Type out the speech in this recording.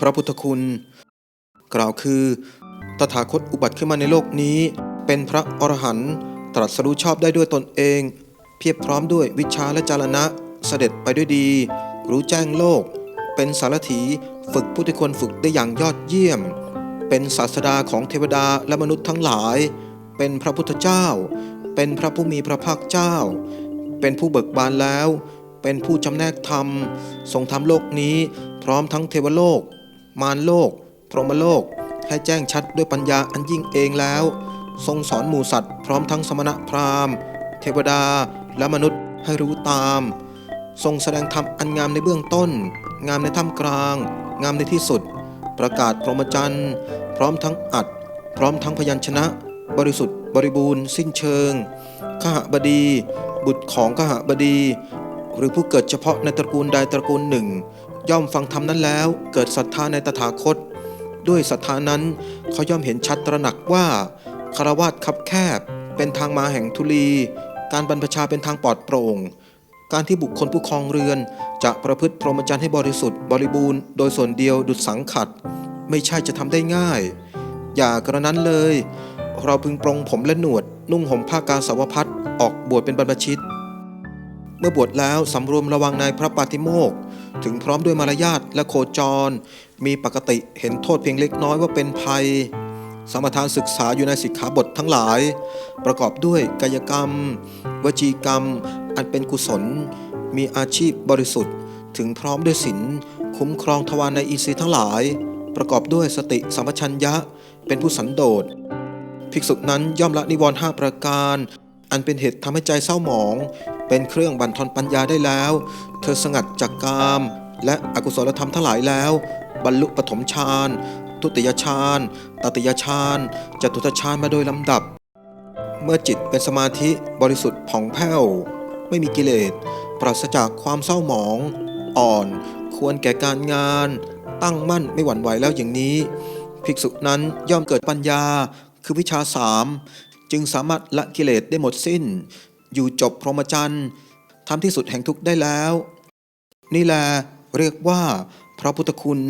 พระพุทธคุณ กล่าวคือ ตถาคตอุบัติขึ้นมาในโลกนี้ เป็นพระอรหันต์ตรัสรู้ชอบได้ด้วยตนเอง เพียบพร้อมด้วยวิชาและจารณะ เสด็จไปด้วยดี รู้แจ้งโลก เป็นสารถีฝึกผู้ที่ควรฝึกได้อย่างยอดเยี่ยม เป็นศาสดาของเทวดาและมนุษย์ทั้งหลาย เป็นพระพุทธเจ้า เป็นพระผู้มีพระภาคเจ้า เป็นผู้เบิกบานแล้ว เป็นผู้จำแนกธรรม ทรงทำโลกนี้ พร้อมทั้งเทวโลก มารโลก พรหมโลก ให้แจ้งชัดด้วยปัญญาอันยิ่งเองแล้ว ทรงสอนหมู่สัตว์พร้อมทั้งสมณะพราหมณ์ เทวดาและมนุษย์ให้รู้ตาม ทรงแสดงธรรมอันงามในเบื้องต้น งามในท่ามกลาง งามในที่สุด ประกาศพรหมจรรย์ พร้อมทั้งอัด พร้อมทั้งพยัญชนะ บริสุทธิ์ บริบูรณ์ สิ้นเชิงขหบดี บุตรของขหบดี หรือผู้เกิดเฉพาะในตระกูลใดตระกูลหนึ่ง ย่อมฟังธรรมนั้นแล้ว เกิดศรัทธาในตถาคต ด้วยศรัทธานั้นเขาย่อมเห็นชัดตระหนักว่าคารวาสคับแคบ เป็นทางมาแห่งทุลี การบรรพชาเป็นทางปลอดโปร่ง การที่บุคคลผู้ครองเรือน จะประพฤติพรหมจรรย์ให้บริสุทธิ์บริบูรณ์โดยส่วนเดียวดุจสังขัด ไม่ใช่จะทำได้ง่าย อย่ากระนั้นเลย เราพึงปรงผมและหนวด นุ่งห่มผ้ากาสาวพัดออกบวชเป็นบรรพชิต เมื่อบวชแล้วสำรวมระวังในพระปาติโมกข์ถึงพร้อมด้วยมารยาทและโคจร มีปกติเห็นโทษเพียงเล็กน้อยว่าเป็นภัย สมทานศึกษาอยู่ในสิกขาบททั้งหลาย ประกอบด้วยกายกรรม วจีกรรม อันเป็นกุศล มีอาชีพบริสุทธิ์ ถึงพร้อมด้วยศีลคุ้มครองทวารในอินทรีย์ทั้งหลาย ประกอบด้วยสติสัมปชัญญะเป็นผู้สันโดษภิกษุนั้นย่อมละนิวรณ์ห้าประการ อันเป็นเหตุทำให้ใจเศร้าหมอง เป็นเครื่องบั่นทอนปัญญาได้แล้ว เธอสงัดจากกาม และอกุศลธรรมทั้งหลายแล้ว บรรลุปฐมฌานทุติยฌานตติยฌานจตุตฌานมาโดยลำดับ เมื่อจิตเป็นสมาธิบริสุทธิ์ผ่องแผ้ว ไม่มีกิเลส ปราศจากความเศร้าหมอง อ่อน ควรแก่การงาน ตั้งมั่นไม่หวั่นไหวแล้วอย่างนี้ ภิกษุนั้นย่อมเกิดปัญญาคือวิชาสาม จึงสามารถละกิเลสได้หมดสิ้น อยู่จบพรหมจรรย์ทำที่สุดแห่งทุกข์ได้แล้ว นี่แหละเรียกว่าพระพุทธคุณ